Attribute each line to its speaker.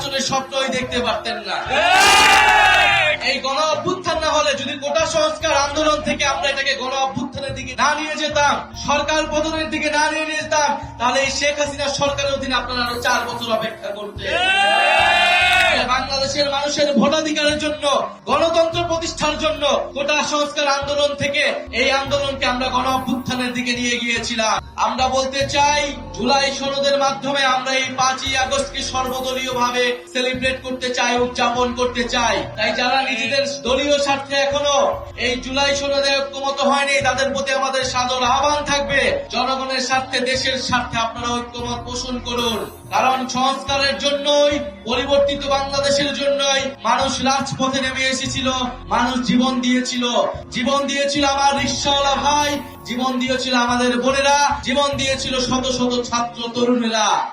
Speaker 1: আপনি স্বপ্নই দেখতে পারতেন না। এই গণ অভ্যুত্থান না হলে যদি কোটা সংস্কার আন্দোলন থেকে আমরা এটাকে গণ অভ্যুত্থানের দিকে না নিয়ে যেতাম সরকার পতনের দিকে না নিয়ে যেতাম তাহলে এই শেখ হাসিনা সরকারের অধীনে আপনারা আরও চার বছর অপেক্ষা করতে বাংলাদেশের মানুষের ভোটাধিকারের জন্য গণতন্ত্র প্রতিষ্ঠার জন্য কোটা সংস্কার আন্দোলন থেকে এই আন্দোলনকে আমরা গণ অভ্যুত্থানের দিকে নিয়ে গিয়েছিলাম। আমরা বলতে চাই, জুলাই সনদের মাধ্যমে আমরা এই পাঁচই আগস্টকে সর্বদলীয় ভাবে সেলিব্রেট করতে চাই, উদযাপন করতে চাই। তাই যারা নিজেদের দলীয় স্বার্থে এখনও এই জুলাই সনদে ঐক্যমত হয়নি, তাদের প্রতি আমাদের সাদর আহ্বান থাকবে। জনগণের স্বার্থে, দেশের স্বার্থে আপনারা ঐক্যমত পোষণ করুন। কারণ সংস্কারের জন্যই, পরিবর্তিত বাংলাদেশের জন্যই মানুষ রাজপথে নেমে এসেছিল। মানুষ জীবন দিয়েছিল। জীবন দিয়েছিল আমার রিক্সাওয়ালা ভাই, জীবন দিয়েছিল আমাদের বোনেরা, জীবন দিয়েছিল শত শত ছাত্র তরুণেরা।